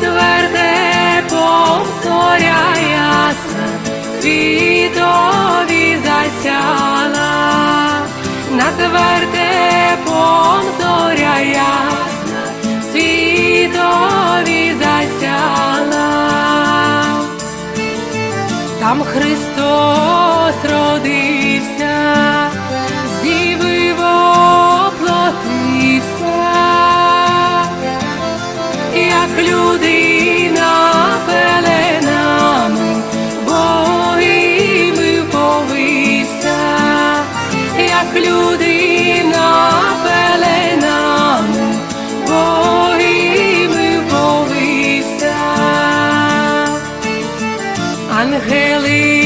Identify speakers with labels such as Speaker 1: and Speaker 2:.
Speaker 1: тверде повторя ясна, світові засяла, на тверде повторя ясна, світові засяла, там Христос родився. Людина пеленами, богими повився. Ангели